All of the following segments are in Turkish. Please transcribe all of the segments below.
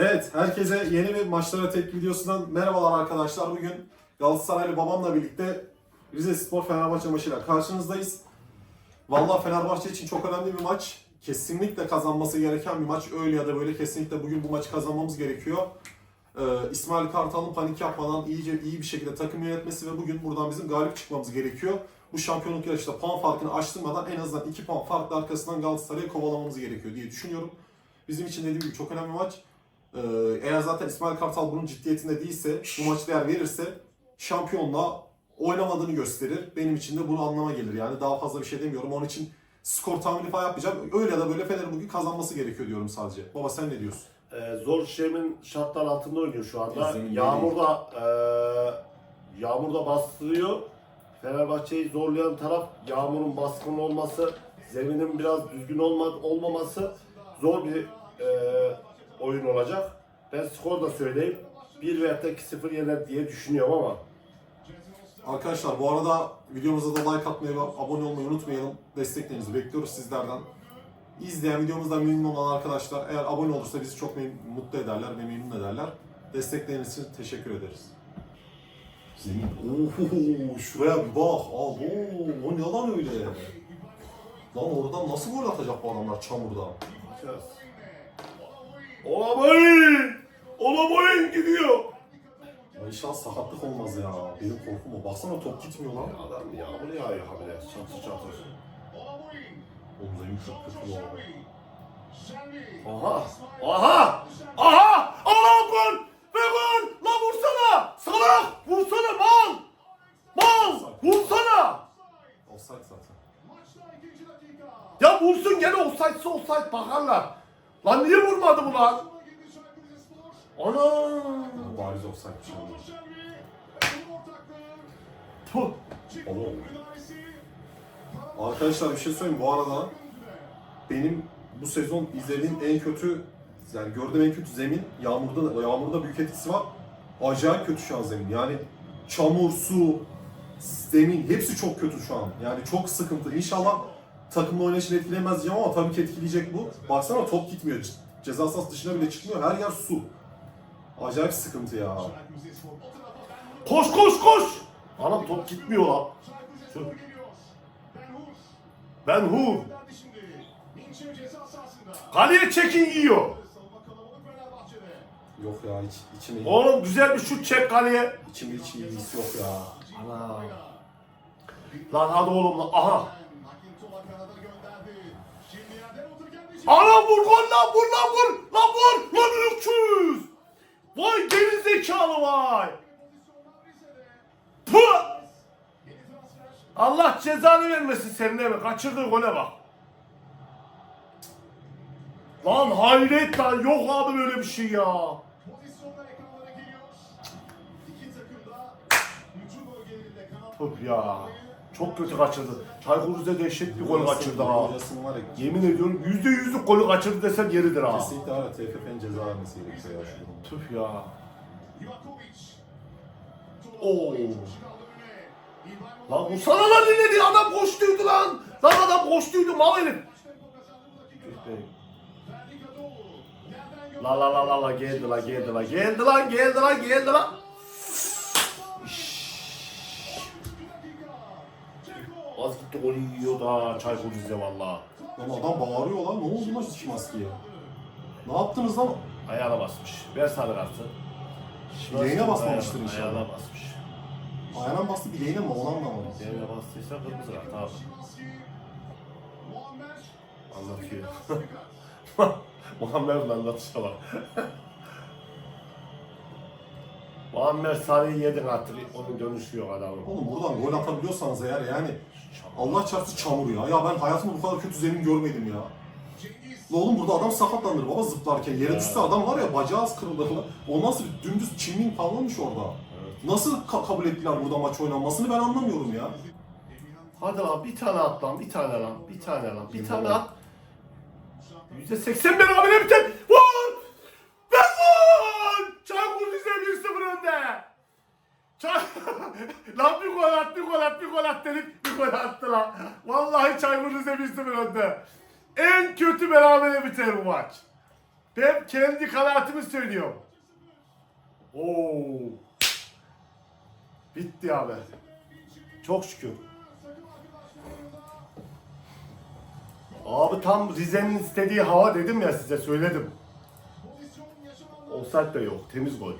Evet, herkese yeni bir maçlara tek videosundan merhabalar arkadaşlar. Bugün Galatasaraylı babamla birlikte Rize Spor Fenerbahçe maçıyla karşınızdayız. Vallahi Fenerbahçe için çok önemli bir maç. Kesinlikle kazanması gereken bir maç. Öyle ya da böyle kesinlikle bugün bu maçı kazanmamız gerekiyor. Ee, İsmail Kartal'ın panik yapmadan iyice iyi bir şekilde takım yönetmesi ve bugün buradan bizim galip çıkmamız gerekiyor. Bu şampiyonluk yarışında puan farkını açtırmadan en azından 2 puan farklı arkasından Galatasaray'ı kovalamamız gerekiyor diye düşünüyorum. Bizim için dediğim gibi çok önemli maç. Ee, eğer zaten İsmail Kartal bunun ciddiyetinde değilse, bu maçı değer verirse şampiyonla oynamadığını gösterir. Benim için de bunu anlama gelir. Yani daha fazla bir şey demiyorum. Onun için skor tahmini falan yapmayacağım. Öyle ya da böyle Fener'in bugün kazanması gerekiyor diyorum sadece. Baba sen ne diyorsun? Ee, zor işlemin şartlar altında oynuyor şu anda. Yağmurda eee yağmurda bastırıyor. Fenerbahçe'yi zorlayan taraf yağmurun baskın olması, zeminin biraz düzgün olma, olmaması zor bir eee, oyun olacak. Ben skor da söyleyeyim. 1 veya da 2-0 yener diye düşünüyorum ama Arkadaşlar bu arada videomuza da like atmayı ve abone olmayı unutmayalım. Desteklerinizi bekliyoruz sizlerden. İzleyen videomuzdan memnun olan arkadaşlar eğer abone olursa bizi çok mutlu ederler ve memnun ederler. Destekleriniz için teşekkür ederiz. Zemin. Oho, şuraya bir bak. Abo, o ne lan öyle? Lan oradan nasıl gol atacak bu adamlar çamurda? bakacağız. Olamayın! Olamayın gidiyor! Ya inşallah sakatlık olmaz ya. Benim korkum o. Baksana top gitmiyor lan. Adam yağmur yağıyor habire çatır çatır. Zemin çok kötü ya. Aha! Aha! Aha! Allah gol! Ve gol! La vursana! Salak! Vursana mal! Mal! Vursana! Offside zaten. Ya vursun gene offside'sı offside bakarlar. Lan niye vurmadı bu lan? Ana! Bariz offside bir şey oldu. Puh! Arkadaşlar bir şey söyleyeyim bu arada benim bu sezon izlediğim en kötü yani gördüğüm en kötü zemin yağmurda yağmurda büyük etkisi var. Acayip kötü şu an zemin. Yani çamur, su, zemin hepsi çok kötü şu an. Yani çok sıkıntı. İnşallah takımla oynayışını etkilemez diyeceğim ama tabii ki etkileyecek bu. Baksana top gitmiyor. Ce- Ceza sahası dışına bile çıkmıyor. Her yer su. Acayip sıkıntı ya. Koş koş koş! Anam top gitmiyor lan. Ben Hur. Kaleye çekin yiyor. Yok ya hiç içime, Oğlum güzel bir şut çek kaleye. içime hiç iyi his yok ya. Ana. Lan hadi oğlum lan. Aha. Ana vur gol lan vur lan vur. Lan vur. Lan öküz. Vay geri zekalı vay. Puh. Allah cezanı vermesin senin eve. Kaçırdığı gole bak. Lan hayret lan. Yok abi böyle bir şey ya. Tüh ya. Çok kötü kaçırdı. Çaykur Rize dehşet bir gol kaçırdı ha. Hocasının var ya, Yemin ediyorum yüzde yüzlük golü kaçırdı desem yeridir ha. Kesinlikle ya TFF'nin ceza vermesi gerekiyor ya şu. Tüh ya. Oo. Lan vursana lan dinledi adam koştuydu lan. Lan adam koştuydu mal herif. La la la la la geldi la geldi la geldi lan geldi lan geldi lan. Az gitti golü yiyor da Çaykur Rize valla. Lan adam bağırıyor lan. Ne oldu lan şu maskeye? Ne yaptınız lan? Ayağına basmış. Ver sarı kartı. Bileğine basmamıştır inşallah. Ayağına basmış. Ayağına bastı bileğine mi? Olan da var. Bileğine bastıysa kırmızı kart abi. Anlatıyor. Muammer'in anlatışa bak. Muammer sarıyı yedin artık. Onun dönüşü yok adamın. Oğlum buradan gol atabiliyorsanız eğer yani Allah çarpsın çamur ya. Ya ben hayatımda bu kadar kötü zemin görmedim ya. La oğlum burada adam sakatlanır baba zıplarken. Yere düşse adam var ya bacağı az kırılır. lan. O nasıl bir dümdüz çimlik kalmamış orada. Nasıl ka- kabul ettiler burada maç oynanmasını ben anlamıyorum ya. Hadi lan bir tane at lan, bir tane lan, bir tane lan, bir tane at. Yüzde seksen berabere biter. Vur! Ve gol! Çaykur Rize 1-0 önde. Çay... lan bir gol at, bir gol at, bir gol at dedik, bir gol attı lan. Vallahi Çaykur Rize 1-0 önde. En kötü berabere biter bu maç. Ben kendi kanaatimi söylüyorum. Oo. Bitti abi. Çok şükür. Abi tam Rize'nin istediği hava dedim ya size söyledim. Offside de yok. Temiz gol.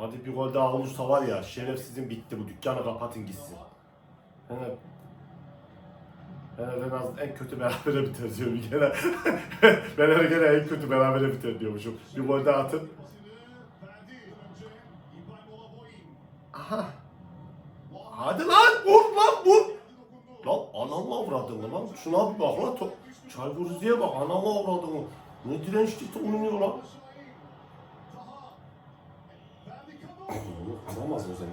Hadi bir gol daha olursa var ya şerefsizin bitti bu dükkanı kapatın gitsin. Fener Fener en az en kötü berabere biter diyorum kere. Fener gene en kötü berabere biter diyormuşum. Bir gol daha atın. Aha. Hadi lan vur lan vur. Lan anamla avradın lan. Şuna bir bak lan. Çaykur Rize'ye bak anamla avradın. Ne dirençli oynuyor lan. Alamaz o zaman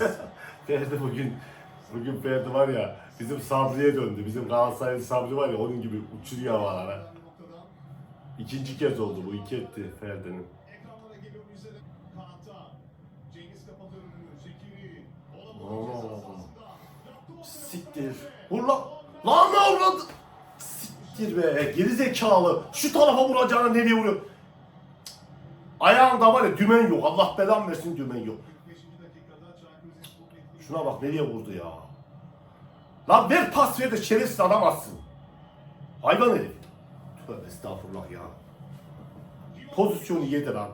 alamaz. Ferdi bugün bugün Ferdi var ya bizim Sabri'ye döndü. Bizim Galatasaraylı Sabri var ya onun gibi uçuruyor havalara. İkinci kez oldu bu iki etti Ferdi'nin. Siktir. Vur lan. Lan ne avradı? Siktir be. Geri zekalı. Şu tarafa vuracağına nereye vuruyor? Ayağında var ya dümen yok. Allah belan versin dümen yok. Şuna bak nereye vurdu ya. Lan ver pas ver de şerefsiz adam atsın. Hayvan herif. Tövbe estağfurullah ya. Pozisyonu yedi lan.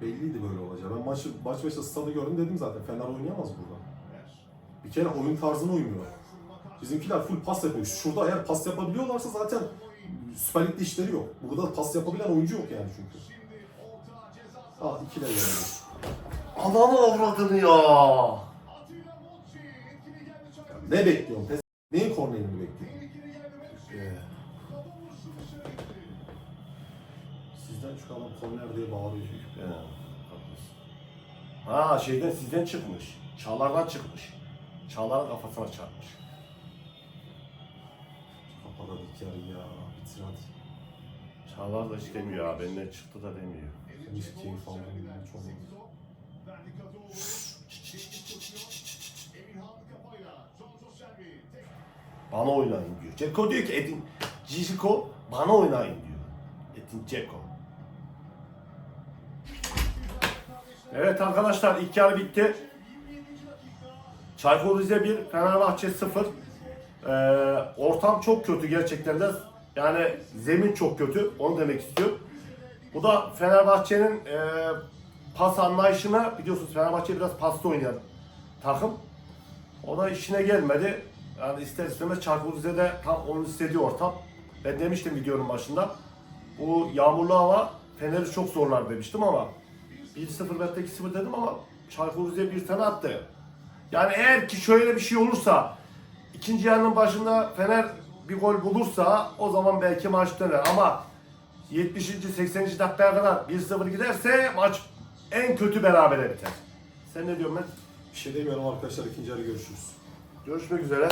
Belliydi böyle olacağı. Ben maçı, maç başta stadı gördüm dedim zaten. Fener oynayamaz burada. Bir kere oyun tarzına uymuyor. Bizimkiler full pas yapıyor. Şurada eğer pas yapabiliyorlarsa zaten Süper Lig'de işleri yok. Burada pas yapabilen oyuncu yok yani çünkü. Ah ikile yani. Ananı avradını ya. Ne bekliyorsun? Pes- Neyin kornerini bekliyorsun? Ee, Sizden adam korner diye bağırıyor çünkü. Ha şeyden sizden çıkmış. Çağlardan çıkmış. Çağlar'ın kafasına çarpmış. Kapada diker ya. Bitir hadi. Çağlar da istemiyor ha. Benden çıktı da demiyor. Hiç keyif aldım. Çok Bana oynayın diyor. Ceko diyor ki Edin Ciko bana oynayın diyor. Edin Ceko. Evet arkadaşlar ilk yarı bitti. Çaykur Rize 1, Fenerbahçe 0. Ee, ortam çok kötü gerçekten de. Yani zemin çok kötü. Onu demek istiyorum. Bu da Fenerbahçe'nin e, pas anlayışına biliyorsunuz Fenerbahçe biraz paslı oynayan takım. O da işine gelmedi. Yani ister istemez Çaykur Rize'de tam onun istediği ortam. Ben demiştim videonun başında. Bu yağmurlu hava Fener'i çok zorlar demiştim ama 1-0 belki 2-0 dedim ama Çaykur bir tane attı. Yani eğer ki şöyle bir şey olursa ikinci yarının başında Fener bir gol bulursa o zaman belki maç döner ama 70. 80. dakikaya kadar 1-0 giderse maç en kötü berabere biter. Sen ne diyorsun Met? Bir şey demiyorum arkadaşlar. ikinci yarı görüşürüz. Görüşmek üzere.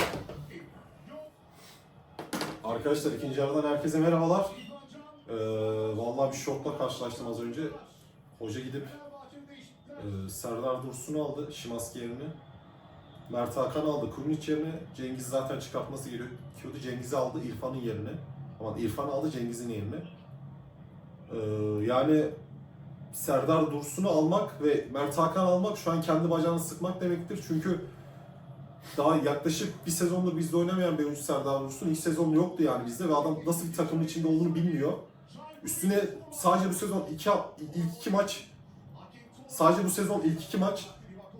Arkadaşlar ikinci yarıdan herkese merhabalar. Ee, vallahi bir şokla karşılaştım az önce. Hoca gidip e, Serdar Dursun'u aldı Şimanski yerine. Mert Hakan aldı Kurnic yerine. Cengiz zaten çıkartması gerekiyordu. Cengiz'i aldı İrfan'ın yerine. Ama İrfan aldı Cengiz'in yerine. Ee, yani Serdar Dursun'u almak ve Mert Hakan almak şu an kendi bacağını sıkmak demektir. Çünkü daha yaklaşık bir sezondur bizde oynamayan bir oyuncu Serdar Dursun. İlk sezon yoktu yani bizde ve adam nasıl bir takımın içinde olduğunu bilmiyor. Üstüne sadece bu sezon iki, ilk iki maç sadece bu sezon ilk iki maç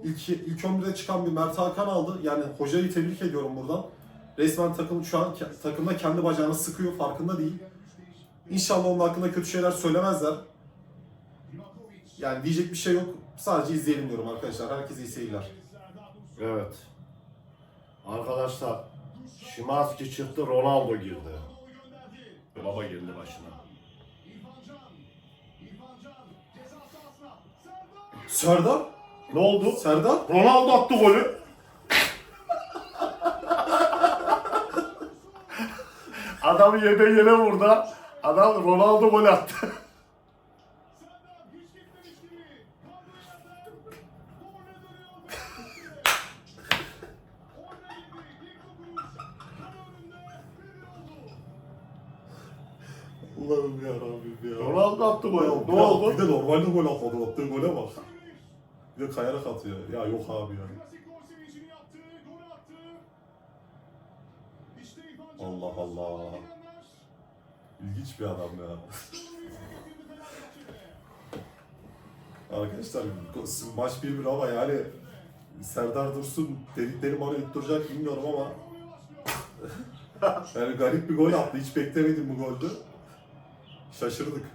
ilk, ilk 11'de çıkan bir Mert Hakan aldı. Yani hocayı tebrik ediyorum buradan. Resmen takım şu an takımda kendi bacağını sıkıyor farkında değil. İnşallah onun hakkında kötü şeyler söylemezler. Yani diyecek bir şey yok. Sadece izleyelim diyorum arkadaşlar. Herkese iyi seyirler. Evet. Arkadaşlar Şimanski çıktı Ronaldo girdi. Baba girdi başına. Serdar? Ne oldu? Serdar? Ronaldo attı golü. Adamı yere yere vurdu. Adam Ronaldo gol attı. Kayarak atıyor. Ya yok abi ya. Allah Allah. İlginç bir adam ya. Arkadaşlar maç 1-1 ama yani Serdar Dursun dedikleri bana yutturacak bilmiyorum ama yani garip bir gol attı. Hiç beklemedim bu golü. Şaşırdık.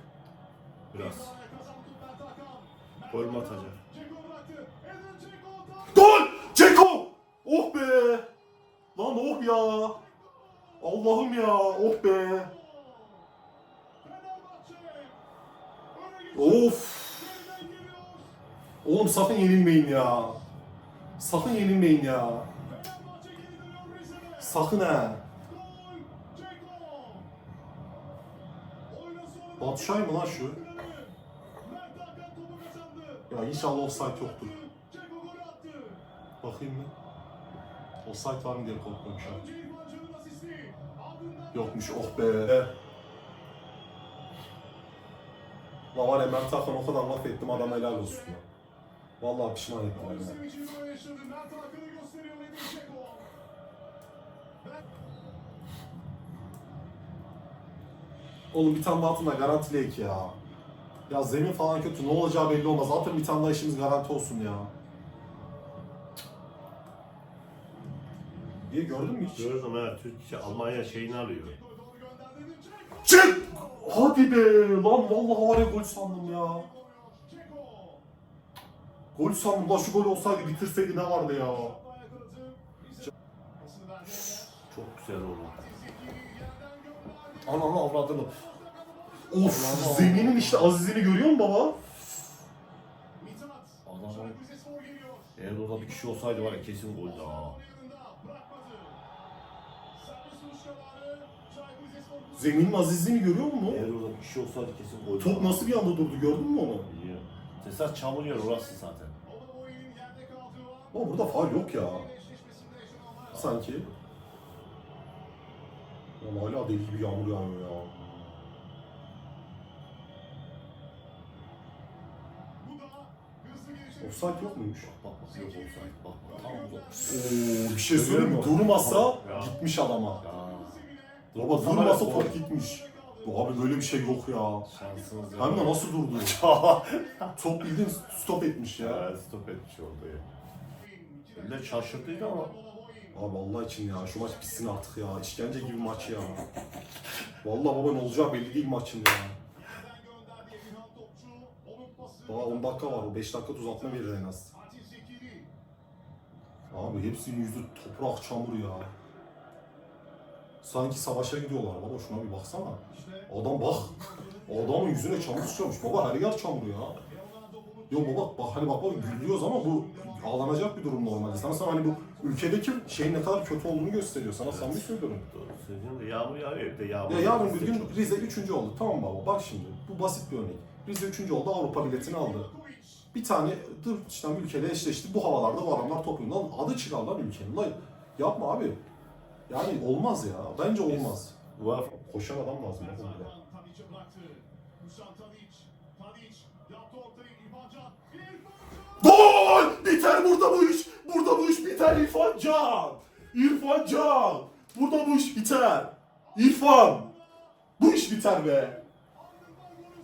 Biraz. Gol mü atacak? Oh be! Lan oh ya! Allah'ım ya! Oh be! Of! Oğlum sakın yenilmeyin ya. Sakın yenilmeyin ya. Sakın ha. Gol. Ceko. Oyuna sonra Batu Şahin mi lan şu? Ya inşallah offside yoktur. Bakayım mı? Offside var mı diye. Ardından Yokmuş oh be. La var ya Mert Hakan o kadar laf ettim adam helal olsun ya. Vallahi pişman ettim Ceko. Oğlum bir tane daha atın da garantileyik ya. Ya zemin falan kötü ne olacağı belli olmaz. Atın bir tane daha işimiz garanti olsun ya. Diye gördün mü hiç? Gördüm ha Türkiye Almanya şeyini alıyor. Çık! Hadi be! Lan vallahi var ya gol sandım ya. Gol sandım. Lan şu gol olsaydı bitirseydi ne vardı ya. Çok güzel oldu. Gönderdi. Ananı avradını. Of zeminin işte azizini görüyor musun baba? Adam-. Eğer orada bir kişi olsaydı var ya kesin goldü ha. Zeminin azizliğini görüyor musun? Eğer orada bir kişi olsaydı kesin goldü. Top nasıl bir anda durdu gördün mü onu? İyi. Tesas çamur yer orası zaten. Ama burada faul yok ya. Sanki. Ama hala deli gibi yağmur yağıyor ya. Offside yok muymuş? Bak bak yok olsaydı bak bak tam bu. Oo, bir şey söyleyeyim mi? Durmasa gitmiş adama. Ya. Baba durmasa top gitmiş. Abi böyle bir şey yok ya. Şansınız Hem de nasıl durdu? Top bildiğin stop etmiş ya. Ya stop etmiş orada ya. Millet şaşırtıydı ama. Abi Allah için ya şu maç bitsin artık ya. İşkence gibi maç ya. Vallahi baba ne olacağı belli değil maçın ya. Daha 10 dakika var. O 5 dakika uzatma verir en az. Abi hepsinin yüzü toprak çamur ya. Sanki savaşa gidiyorlar baba şuna bir baksana. İşte Adam bak. Adamın yüzüne çamur sıçramış. Baba her yer çamur ya. Yo baba bak hani bak bak gülüyoruz ama bu ağlanacak bir durum normalde. Sana sana hani bu ülkedeki şeyin ne kadar kötü olduğunu gösteriyor. Sana samimi söylüyorum. Doğru söylüyorsun da yağmur yağıyor evde yağmur. Ya yarın bir gün Rize 3. oldu. Tamam baba bak şimdi. Bu basit bir örnek. Rize 3. oldu Avrupa biletini aldı. Bir tane Dırçtan ülkeyle eşleşti. Bu havalarda bu adamlar top oynuyor. Lan adı çıkar lan ülkenin. Lan yapma abi. Yani olmaz ya. Bence olmaz. Var. Koşan adam lazım. İrfan Can. Gol! Biter burada bu iş. Burada bu iş biter İrfan Can. İrfan Can. Burada bu iş biter. İrfan. Bu iş biter be.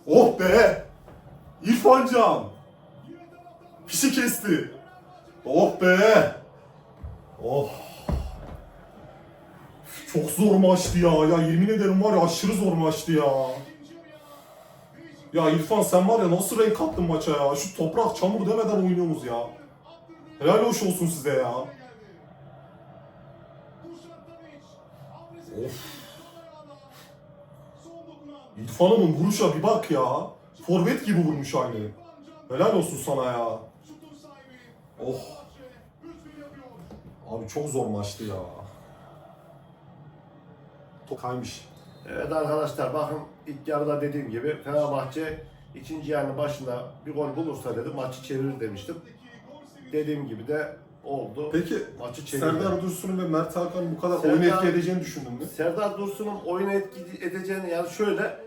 Oh be. İrfan Can. Fişi kesti. Oh be. Oh. Çok zor maçtı ya. Ya yemin ederim var ya aşırı zor maçtı ya. Ya İrfan sen var ya nasıl renk kattın maça ya. Şu toprak çamur demeden oynuyorsunuz ya. Helal hoş olsun size ya. Of. İrfan'ımın vuruşa bir bak ya. Forvet gibi vurmuş aynı. Helal olsun sana ya. Oh. Fenerbahçe 3-1 yapıyor. Abi çok zor maçtı ya. Top kaymış. Evet arkadaşlar bakın ilk yarıda dediğim gibi Fenerbahçe ikinci yarının başında bir gol bulursa dedim maçı çevirir demiştim. Dediğim gibi de oldu. Peki Maçı çevirdi. Serdar Dursun'un ve Mert Hakan'ın bu kadar Serdar- etki edeceğini düşündün mü? Serdar Dursun'un oyuna etki edeceğini yani şöyle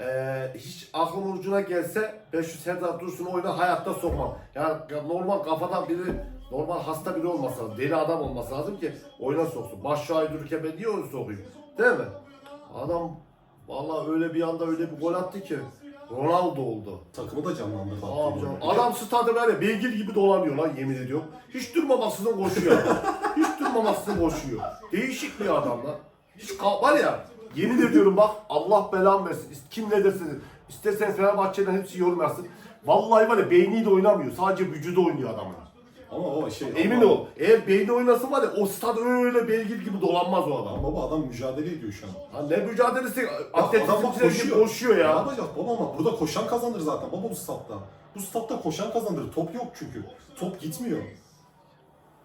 Ee, hiç aklım ucuna gelse ben şu Serdar Dursun'u oyuna hayatta sokmam. Yani normal kafadan biri, normal hasta biri olması lazım. Deli adam olması lazım ki oyuna soksun. Baş şahit dururken ben niye oyunu sokayım? Değil mi? Adam vallahi öyle bir anda öyle bir gol attı ki Ronaldo oldu. Takımı da canlandırdı. Abi canım, adam stadı böyle beygir gibi dolanıyor lan yemin ediyorum. Hiç durmamasızın koşuyor. Hiç durmamasızın koşuyor. Değişik bir adam lan. Hiç var ya yemin ediyorum bak Allah belamı versin. Kim ne dersin. İstersen Fenerbahçe'den hepsi yorum yapsın. Vallahi var ya beyniyle oynamıyor. Sadece vücudu oynuyor adamın. Ama o şey... Emin ama- ol. Eğer beyni oynasın var ya o stad öyle beygir gibi dolanmaz o adam. Baba adam mücadele ediyor şu an. Ha ne mücadelesi atletizm koşuyor. koşuyor. koşuyor Ne ya. yapacak baba ama burada koşan kazanır zaten baba bu statta. Bu statta koşan kazanır. Top yok çünkü. Top gitmiyor.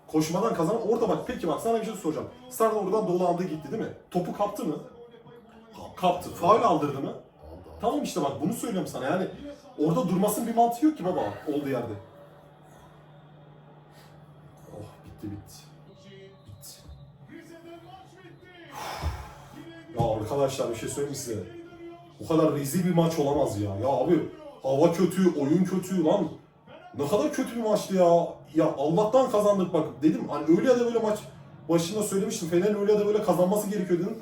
Koşmadan kazan. Orada bak peki bak sana bir şey soracağım. Serdar oradan dolandı gitti değil mi? Topu kaptı mı? Kaptı. Faul aldırdı mı? Tamam işte bak bunu söylüyorum sana yani. Orada durmasın bir mantığı yok ki baba olduğu yerde. Oh bitti bitti. Bitti. Ya arkadaşlar bir şey söyleyeyim size. Bu kadar rezil bir maç olamaz ya. Ya abi hava kötü, oyun kötü lan. Ne kadar kötü bir maçtı ya. Ya Allah'tan kazandık bak dedim. Hani öyle ya da böyle maç başında söylemiştim. Fener'in öyle ya da böyle kazanması gerekiyor dedim.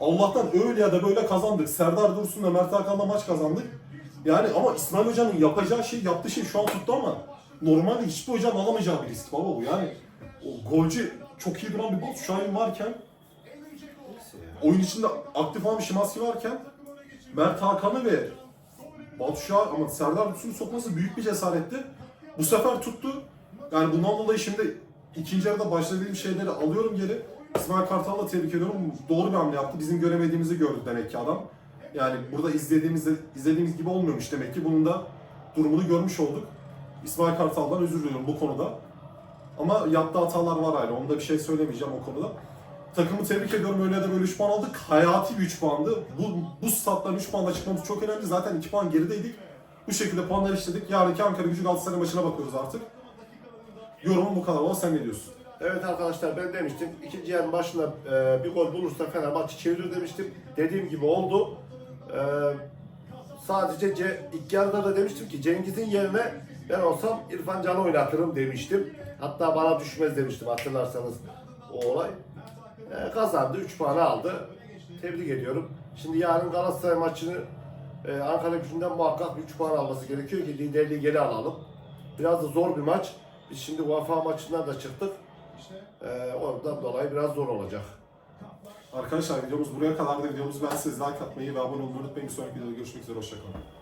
Allah'tan öyle ya da böyle kazandık. Serdar Dursun'la Mert Hakan'la maç kazandık. Yani ama İsmail Hoca'nın yapacağı şey, yaptığı şey şu an tuttu ama normalde hiçbir hocanın alamayacağı bir risk baba bu. Yani o golcü çok iyi duran bir Batu Şahin varken oyun içinde aktif olan bir Şimanski varken Mert Hakan'ı ve Batu Şah ama Serdar Dursun'u sokması büyük bir cesaretti. Bu sefer tuttu. Yani bundan dolayı şimdi ikinci yarıda başladığım şeyleri alıyorum geri. İsmail Kartal'ı da tebrik ediyorum. Doğru bir hamle yaptı. Bizim göremediğimizi gördü demek ki adam. Yani burada izlediğimizde izlediğimiz gibi olmuyormuş demek ki. Bunun da durumunu görmüş olduk. İsmail Kartal'dan özür diliyorum bu konuda. Ama yaptığı hatalar var hala. Onda bir şey söylemeyeceğim o konuda. Takımı tebrik ediyorum. Öyle de böyle 3 puan aldık. Hayati bir 3 puandı. Bu, bu stat'tan 3 puanla çıkmamız çok önemli. Zaten 2 puan gerideydik. Bu şekilde puanları işledik. Yarınki Ankara gücü Galatasaray maçına bakıyoruz artık. Yorumum bu kadar. Ama sen ne diyorsun? Evet arkadaşlar ben demiştim ikinci yarının başında e, bir gol bulursa Fenerbahçe çevirir demiştim. Dediğim gibi oldu. E, sadece Ce- ilk yarıda da demiştim ki Cengiz'in yerine ben olsam İrfan Can'ı oynatırım demiştim. Hatta bana düşmez demiştim hatırlarsanız o olay. E, kazandı 3 puanı aldı. Tebrik ediyorum. Şimdi yarın Galatasaray maçını e, Ankara gücünden muhakkak 3 puan alması gerekiyor ki liderliği geri alalım. Biraz da zor bir maç. Biz şimdi UEFA maçından da çıktık. Ee, oradan dolayı biraz zor olacak. Arkadaşlar videomuz buraya kadardı. Videomuzu ben size like atmayı ve abone olmayı unutmayın. Bir sonraki videoda görüşmek üzere. Hoşçakalın.